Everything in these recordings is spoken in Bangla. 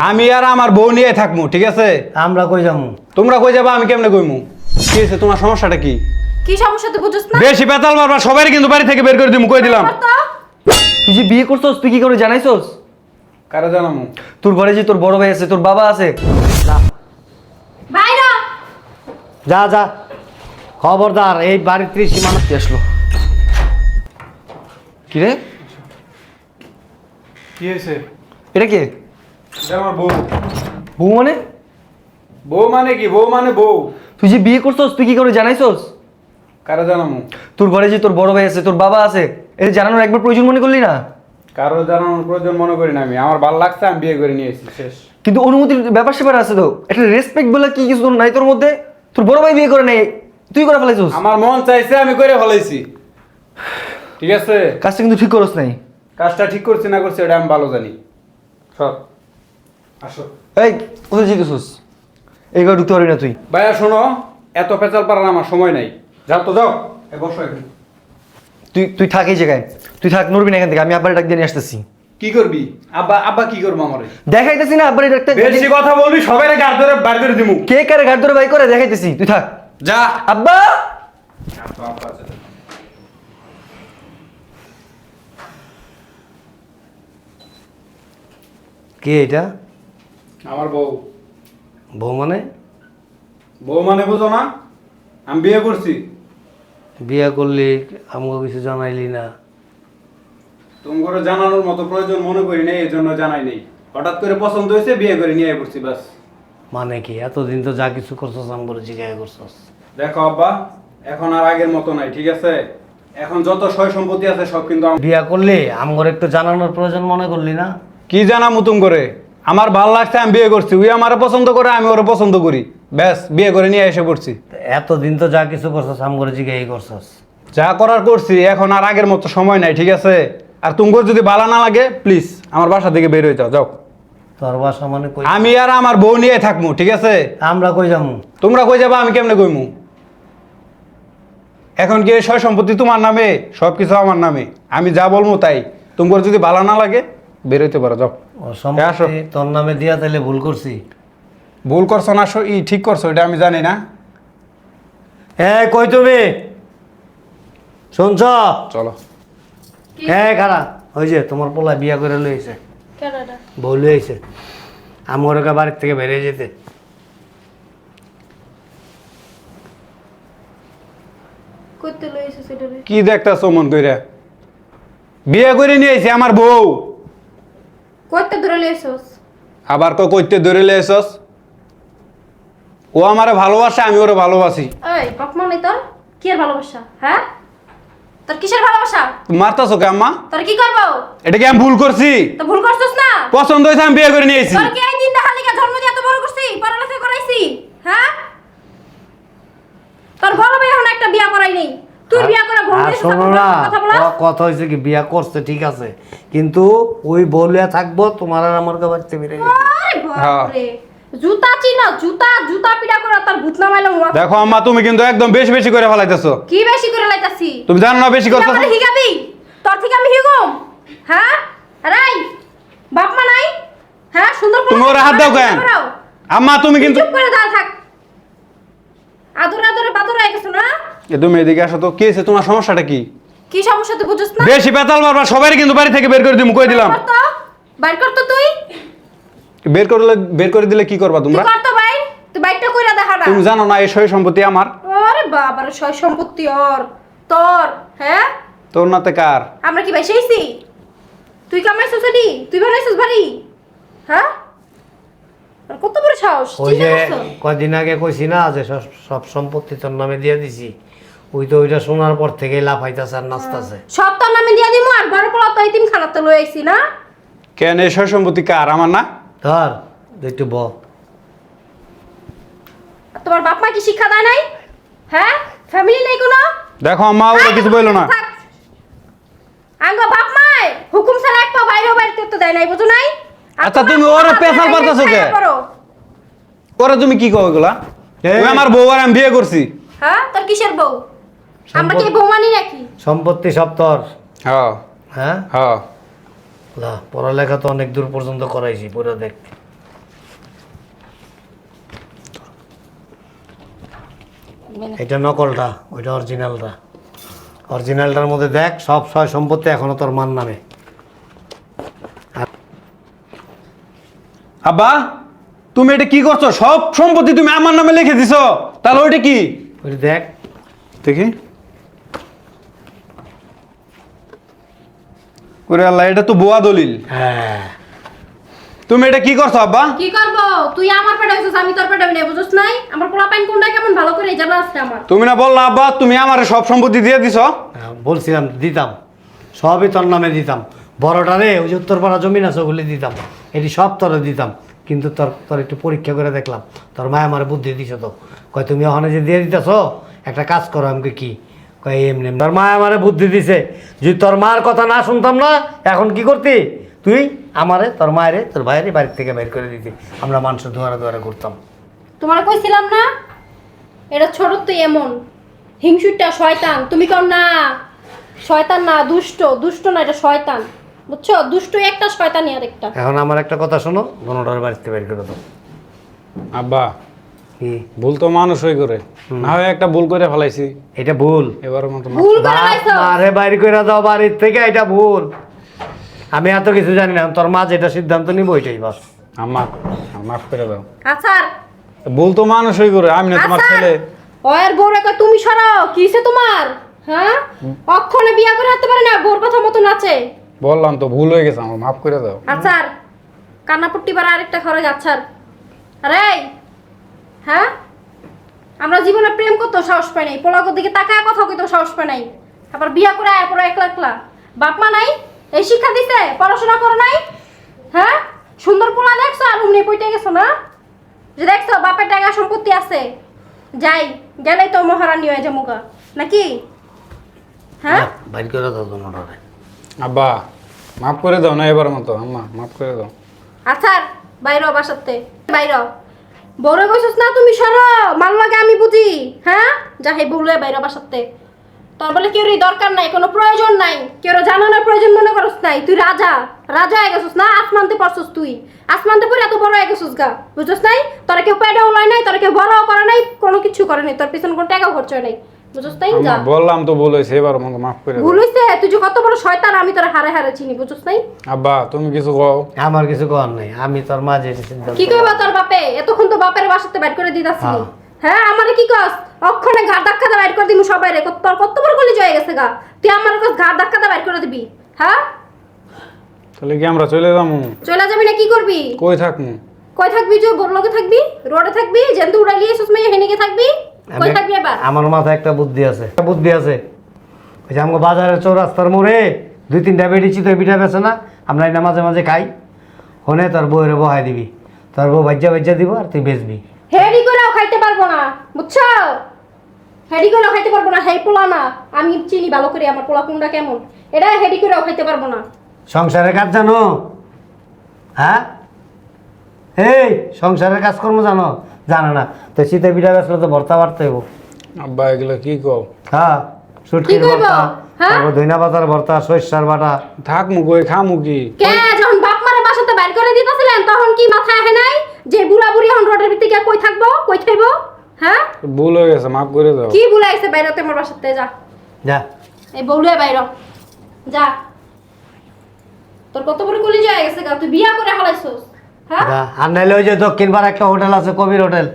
আমি আর আমার বউ নিয়ে থাকব ঠিক আছে? আমরা কই যামু? তোমরা কই যাবা আমি কেমনে কইমু? কি হয়েছে তোমার সমস্যাটা কি? কি সমস্যা তুই বুঝছ না? বেশি পেতাল মারবা সবাই কিন্তু বাড়ি থেকে বের করে দিমু কই দিলাম? তুই যে বিয়ে করছস তুই কি করে জানাইছস? কারে জানামু? তোর ঘরে যে তোর বড় ভাই আছে তোর বাবা আছে। যা। বাইরা যা যা। খবরদার এই বাড়িতে সীমানা মানুষ আসলো? কি রে? কি হয়েছে এটা কে? আমার বউ। বউ মানে? বউ মানে কি? বউ মানে বউ। তুই যে বিয়ে করছস তুই কি করে জানাইছস? কারে জানামু? তোর ঘরে যে তোর বড় ভাই আছে তোর বাবা আছে এটা জানানোর একবার প্রয়োজন মনে করলি না? কারও জানানোর প্রয়োজন মনে করি না আমি। আমার ভালো লাগছে আমি বিয়ে করে নিয়ে এসেছি শেষ। কিন্তু অনুমতির ব্যাপার স্যাপার আছে তো। একটা রেসপেক্ট বলে কি কিছু নাই তোর মধ্যে? তোর বড় ভাই বিয়ে করে নেই তুই করে ফেলাইছিস? আমার মন চাইছে আমি করে ফেলাইছি। ঠিক আছে? কাজটা কিন্তু ঠিক করস নাই। কাজটা ঠিক করছি না করছি এটা আমি ভালো জানি। সব এই কোথায় এই ঘরে ঢুকতে পারবি না তুই। ভাইয়া শোনো এত পেঁচাল পারার আমার সময় নাই। যাও তো যাও। এ বসো এখানে। তুই তুই থাক এই জায়গায়। তুই থাক নড়বি না এখান থেকে আমি আব্বার ডাক দিয়ে নিয়ে আসতেছি। কি করবি? আব্বা আব্বা কি করব আমারে? দেখাইতেছি না আব্বার ডাকতে বেশি কথা বলবি সবাই গাড় ধরে বার করে দিমু। কে কারে ঘাট ধরে বাই করে দেখাইতেছি। তুই থাক। যা। আব্বা! কে এটা? আমার বউ। বউ মানে? বউ মানে বুঝো না আমি বিয়ে করছি। বিয়ে করলি আমাকে কিছু জানাইলি না। তোমার জানানোর মতো প্রয়োজন মনে করি নাই এই জন্য জানাই নেই। হঠাৎ করে পছন্দ হয়েছে বিয়ে করে নিয়ে পড়ছি বাস। মানে কি? এতদিন তো যা কিছু করছস আমার জিজ্ঞাসা করছস। দেখো আব্বা এখন আর আগের মতো নাই ঠিক আছে? এখন যত সয় সম্পত্তি আছে সব কিন্তু বিয়া করলে আমার একটু জানানোর প্রয়োজন মনে করলি না? কি জানা মুতুম করে আমার ভালো লাগছে আমি বিয়ে করছি। ওই আমার পছন্দ করে আমি ওরা পছন্দ করি। ব্যাস বিয়ে করে নিয়ে এসে পড়ছি। এতদিন তো যা কিছু করছস আমার জিজ্ঞাসা করছস। যা করার করছি এখন আর আগের মতো সময় নাই ঠিক আছে? আর তোমার যদি ভালো না লাগে প্লিজ আমার বাসা থেকে বের হয়ে যাও যাও। তোর বাসা মানে কই? আমি আর আমার বউ নিয়ে থাকব ঠিক আছে? আমরা কই যামু? তোমরা কই যাবা আমি কেমনে কইমু? এখন কি সয় সম্পত্তি তোমার নামে? সব কিছু আমার নামে। আমি যা বলব তাই। তোমার যদি ভালো না লাগে বেরোইতে পারো যাও। সম্পত্তি তোর নামে দিয়া তাহলে ভুল করছি। ভুল করছ না ই ঠিক করছ এটা আমি জানি না। হ্যাঁ কই তুমি? শুনছ? চলো। হ্যাঁ খারা ওই যে তোমার পোলা বিয়া করে লইছে? বউ লইছে আমার ওকে বাড়ির থেকে বেরিয়ে যেতে। কইতে লইছে সেটা কি দেখতেছো মন কইরা? বিয়ে করে নিয়ে আইছি আমার বউ। কইতে ধরে লইছস আবার ক কইতে ধরে লেছস ও আমারে ভালোবাসে আমি ওরে ভালোবাসি। এই বাপমা নেই তোর? কি আর ভালোবাসা? হ্যাঁ? তোর কিসের ভালোবাসা? মারতাছো কে আম্মা? তোর কি করব? এটা কি আমি ভুল করছি? তো ভুল করছিস না? পছন্দ হয়েছে আমি বিয়ে করে নিয়ে আইছি তোর কি এই দিন দেখালিকা জন্ম দিয়ে এত বড় করছি? পড়ালেখা করাইছি? হ্যাঁ? তোর বড় ভাই এখন একটা বিয়া করাই নেই। তুই বিয়া করে কথা বলা। কথা কি বিয়া করছে ঠিক আছে। কিন্তু ওই বলিয়া থাকব তোমার আর আমার কে বাড়িতে বেরিয়ে যেতে। আরে বাপরে। জুতা চিনা জুতা জুতা পিটা করে তার ভূত নামাইলাম দেখো আম্মা তুমি কিন্তু একদম বেশি বেশি করে ফেলাইতেছো। কি বেশি করে লাইতাছি তুমি জানো না বেশি করতেছো আমারে হিগাবি? তোর থেকে আমি হিগুম হ্যাঁ? রাই বাপ মা নাই? হ্যাঁ? সুন্দর করে তুমি ওরে হাত দাও কেন? আম্মা তুমি কিন্তু চুপ করে দাঁড়া থাক। আদরে আদরে বাদর হয়ে গেছো না? এ তুমি এদিকে আসো তো। কি হয়েছে? তোমার সমস্যাটা কি? কি সমস্যা তুই বুঝছ না? বেশি পেতাল মারবা সবাই কিন্তু বাড়ি থেকে বের করে দিমু কই দিলাম? বাইর কর তো। বাইর কর তো তুই। বের করলে বের করে দিলে কি করবা তুই তোমরা কর তো বাইর তুই বাইরটা কইরা দেখা না। তুমি জানো না এই সয় সম্পত্তি আমার। আরে বাবার সয় সম্পত্তি ওর। তোর হ্যাঁ? তোর নাতে কার? আমরা কি বাইসাইছি তুই কামাইছিস তুই বানাইছিস ভারী? হ্যাঁ? আর কত বড় সাহস ওই চিন্তা যে করছ? কয়দিন আগে কইছি না যে সব- সব সম্পত্তি তোর নামে দিয়ে দিছি। ওই তো ওইটা শোনার পর থেকেই লাফাইতাছে আর নাচতাছে। সব তোর নামে দিয়া দিমু আর বড় পোলা তো এতিম খানাতে লই আইছি না। কেন এই সয় সম্পত্তি কার? আমার না? ধর একটু ব আর তোমার বাপ মা কি শিক্ষা দেয় নাই? হ্যাঁ? ফ্যামিলি নাই কোনো? দেখো আম্মা ওরা কিছু বলল না। থাক। আঙ্গ বাপ মায় হুকুম ছাড়া এক পা বাইরে বাইরে তো দেয় নাই বুঝো নাই? আর আচ্ছা, তুমি ওরে মা পেছাল বাইরে পারতাছো কে? ওরা তুমি কি কও এগুলা? আমার বউ আর আমি বিয়ে করছি। হ্যাঁ? তোর কিসের বউ? আমরা কি বৌমানি নাকি? সম্পত্তি সব তোর। হ্যাঁ। হ্যাঁ? হ্যাঁ। পড়ালেখা তো অনেক দূর পর্যন্ত করাইছি পুরো দেখ। মানে- এটা নকলটা ওইটা অরিজিনালটা। অরিজিনালটার মধ্যে দেখ সব সয় সম্পত্তি এখনও তোর মান নামে। আব্বা তুমি এটা কি করছ? সব সম্পত্তি তুমি আমার নামে লিখে দিছো। তাহলে ওইটা কি? ওইটা দেখ। দেখি। ওরে আল্লাহ এটা তো বুয়া দলিল। হ্যাঁ। তুমি এটা কি করছ আব্বা? কি করব? তুই আমার পেটে হইছিস আমি তোর পেটে নেই বুঝছ নাই? আমার পোলা পাইন কোনটা কেমন? ভালো করে জানা আছে আমার। তুমি না বললা আব্বা তুমি আমার সব সম্পত্তি দিয়ে দিছো। হ্যাঁ, বলছিলাম দিতাম। সবই তোর নামে দিতাম। বড়টা রে ওই যে উত্তরপাড়া জমিন আছে ওগুলি দিতাম। এটি সব তোরে দিতাম। কিন্তু তোর তোর একটু পরীক্ষা করে দেখলাম। তোর মায় আমার বুদ্ধি দিছ তো। কয় তুমি ওখানে যে দিয়ে দিতেছ একটা কাজ করো আমাকে কি? কয় এমনি। তোর মায় আমারে বুদ্ধি দিছে। যদি তোর মার কথা না শুনতাম না এখন কি করতি? তুই আমারে তোর মায়েরে তোর ভাইয়েরে বাড়ির থেকে বের করে দিতি। আমরা মানুষ দুয়ারে দুয়ারে ঘুরতাম। তোমার কইছিলাম না? এটা ছোট তুই এমন। হিংসুটা শয়তান। তুমি কও না শয়তান না দুষ্ট। দুষ্ট না এটা শয়তান। বুঝছ? দুষ্ট একটা শয়তানি আর একটা এখন আমার একটা কথা শোনো গণটার বাড়িতে বের করে দাও। আব্বা ভুল তো মানুষ হয়ে করে। না হয় একটা ভুল করে ফেলাইছি। এটা ভুল। এবার মতো ভুল করে বাপ লাইছো মারে বাইরে করে দাও বাড়ির থেকে এটা ভুল। আমি এত কিছু জানি না তোর মা যেটা সিদ্ধান্ত নিব ওইটাই বাস। আম্মা মাফ করে দাও। আচ্ছা ভুল তো মানুষ হয়ে করে আমি না তোমার আচ্ছা ছেলে। ওর বউরে কয় তুমি সরাও কিসে তোমার? হ্যাঁ? অক্ষণে বিয়া করে হাঁটতে পারে না বউর কথা মতো নাচে বললাম তো ভুল হয়ে গেছে আমার মাফ করে দাও। আচ্ছা কান্নাপট্টি বার আরেকটা খরচ আচ্ছা আরে হ্যাঁ? আমরা জীবনে প্রেম করতেও সাহস পাই নাই। পোলাগোর দিকে তাকায় কথা কইতেও সাহস পাই নাই। আবার বিয়া করে আয় পরে একলা একলা। বাপ মা নাই এই শিক্ষা দিতে পড়াশোনা করো নাই হ্যাঁ? সুন্দর পোলা দেখছ আর উমনি পইতে গেছো না? যে দেখছ বাপের টাকা সম্পত্তি আছে যাই গেলেই তো মহারানী হয়ে যামুগা নাকি? হ্যাঁ? বাইর করে দাও আব্বা মাফ করে দাও না এবার মতো আম্মা মাফ করে দাও। আচ্ছা বাইর বাসাতে বাইর বড় কইছস না তুমি, সর। মাল লাগে আমি বুঝি হ্যাঁ? যা হে বউলে বাইরে বাসাতে তোর বলে কেউ দরকার নাই, কোনো প্রয়োজন নাই। কেউ জানানোর প্রয়োজন মনে করস নাই। তুই রাজা রাজা হয়ে গেছিস না? আসমানতে পারছস তুই। আসমানতে পড়ে এত বড় হয়ে গেছিস গা, বুঝছস নাই? তোরা কেউ পেডাও লয় নাই, তোরা কেউ বড় করে নাই, কোনো কিছু করে নাই। তোর পিছনে কোনো টাকাও খরচ হয় নাই। বুঝছস নাই যা। বললাম তো ভুল হয়েছে এবার মতো মাফ করে দাও। ভুল তুই যে কত বড় শয়তান আমি তোর হারে হারে চিনি বুঝছস নাই আব্বা তুমি কিছু কও। আমার কিছু করার নেই আমি তোর মা যেটা সিদ্ধান্ত কি কইবা তোর বাপে? এতক্ষণ তো বাপের বাসাতে বাইর করে দিতাছিলি হ্যাঁ। হ্যাঁ আমারে কি কস? অক্ষণে ঘাট ধাক্কা দিয়ে বাইর করে দিমু সবাই রে কত তোর কত বড় গলি জয়ে গেছে গা। তুই আমার কস ঘাট ধাক্কা দিয়ে বাইর করে দিবি হ্যাঁ? তাহলে কি আমরা চলে যাব চলে যাবি না কি করবি? কই থাকব কই থাকবি যে বোর লগে থাকবি? রোডে থাকবি? জেন্দু উড়াইলি এসেছিস মেয়ে হেনিকে থাকবি? আমার মাথায় একটা বুদ্ধি আছে। একটা বুদ্ধি আছে। ওই যে আমাকে বাজারের চৌরাস্তার মোড়ে দুই তিনটা বেডি চিতই পিঠা বেছে না আমরা এটা মাঝে মাঝে খাই। হনে তোর বউয়ের বহাই দিবি। তোর বউ বাজ্যা বাজ্যা দিব আর তুই বেচবি। হেডি করেও খাইতে পারব না বুঝছ? হেডি করেও খাইতে পারব না হেই পোলা না। আমি চিনি ভালো করে আমার পোলা কোনটা কেমন? এটা হেডি করেও খাইতে পারব না। সংসারের কাজ জানো? হ্যাঁ? এই সংসারের কাজকর্ম জানো? জানো না। তো শীতে পিঠা বেচলে তো ভর্তা বাড়তে হইব। আব্বা এগুলো কি কও? হ্যাঁ সুটকির ভর্তা হ্যাঁ? তারপর ধইনা পাতার ভর্তা সরিষার বাটা। থাকমু কই খামু কি? কে যখন বাপ মারে বাসাতে বাইর করে দিতেছিলেন তখন কি মাথায় আহে নাই? যে বুড়া বুড়ি এখন রোডের ভিতরে গিয়া কই থাকব? কই থাকব হ্যাঁ? ভুল হয়ে গেছে মাফ করে দাও। কি বুলাইছে বাইরতে আমার বাসাতে যা। যা। এই বউলে বাইর যা। তোর কত বড় কলি যায় গেছে গা তুই বিয়া করে হালাইছস। আর নাইলে ওই যে দক্ষিণ পাড়া একটা হোটেল আছে কবির হোটেল।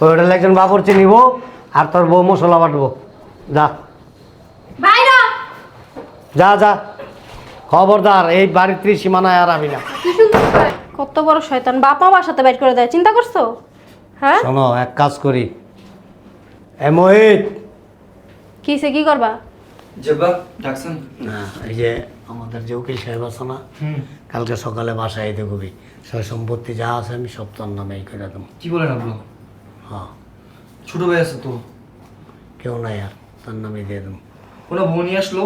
ওই হোটেলে একজন বাবুর্চি নিব আর তোর বউ মশলা বাটবো। যা। যা যা। খবরদার এই বাড়ির ত্রিসীমানায় আর আমি না। কি সুন্দর করে। কত বড় শয়তান। বাপ মা বাসাতে বাইর করে দেয় চিন্তা করছ? হ্যাঁ? শোনো এক কাজ করি। এ মোহিত! কি সে কি করবা? জব্বা ডাকছেন? না এই যে আমাদের যে উকিল সাহেব আছে না কালকে সকালে বাসায় এতে কবি। সব সম্পত্তি যা আছে আমি সব তার নামে করে দেবো। কি বলেন আপনি? হ্যাঁ। ছোট ভাই আছে তো? কেউ নাই আর তার নামে দিয়ে দেবো। বউ নিয়ে আসলো?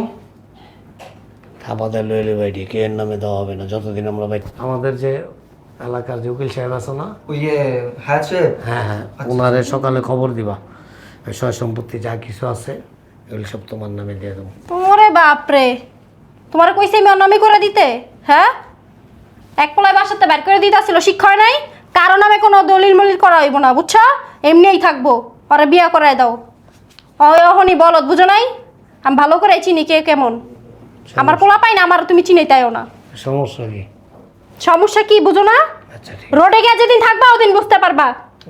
থাপাতে লইলে বাইটি কে এর নামে দেওয়া হবে না যতদিন আমরা বাইট আমাদের যে এলাকার যে উকিল সাহেব আছে না? ওই ইয়ে হ্যাঁ সাহেব? হ্যাঁ হ্যাঁ ওনারে সকালে খবর দিবা। সয় সম্পত্তি যা কিছু আছে এগুলো সব তোমার নামে দিয়ে দেবো। তোরে বাপরে! তোমার কইছে আমি অনামি করে দিতে হ্যাঁ? এক পোলায় বাসাতে বের করে দিতে আসছিল শিক্ষা হয় নাই? কারও নামে কোনো দলিল মলিল করা হইব না বুঝছ? এমনিই থাকব পরে বিয়া করায় দাও। অহনি বলত বুঝো নাই? আমি ভালো করে চিনি কে কেমন। আমার পোলা পাই না আমার তুমি চিনি তাইও না। সমস্যা কি? সমস্যা কি বুঝো না? আচ্ছা রোডে গিয়ে যেদিন থাকবা ওদিন বুঝতে পারবা।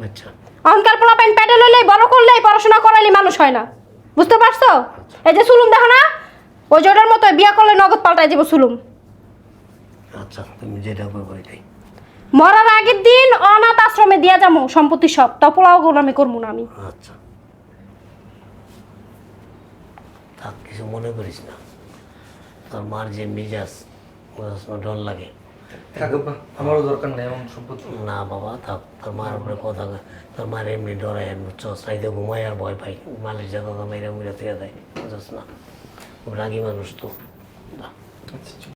আচ্ছা। অহংকার পোলা পাইন প্যাডেল হইলেই বড় করলেই পড়াশোনা করাইলে মানুষ হয় না। বুঝতে পারছ? এই যে সুলুম দেখো না? ওই জোটার মতো বিয়া করলে নগদ পাল্টাই যাব সুলুম। আচ্ছা তুমি যেটা করব এটাই। মরার আগের দিন অনাথ আশ্রমে দিয়া যাব সম্পত্তি সব। তা পোলাও আমি করব না আমি। আচ্ছা। থাক কিছু মনে করিস না। তোর মার যে মিজাজ ডর লাগে। আমারও দরকার নেই এমন সম্পত্তি। না বাবা থাক তোর মার উপরে কথা তোর মার এমনি ডরায় চস রাইতে ঘুমাই আর ভয় পাই মালিশ জায়গা মেরে মুড়ে থেকে দেয় বুঝাস না? রাগি মানুষ তো। আচ্ছা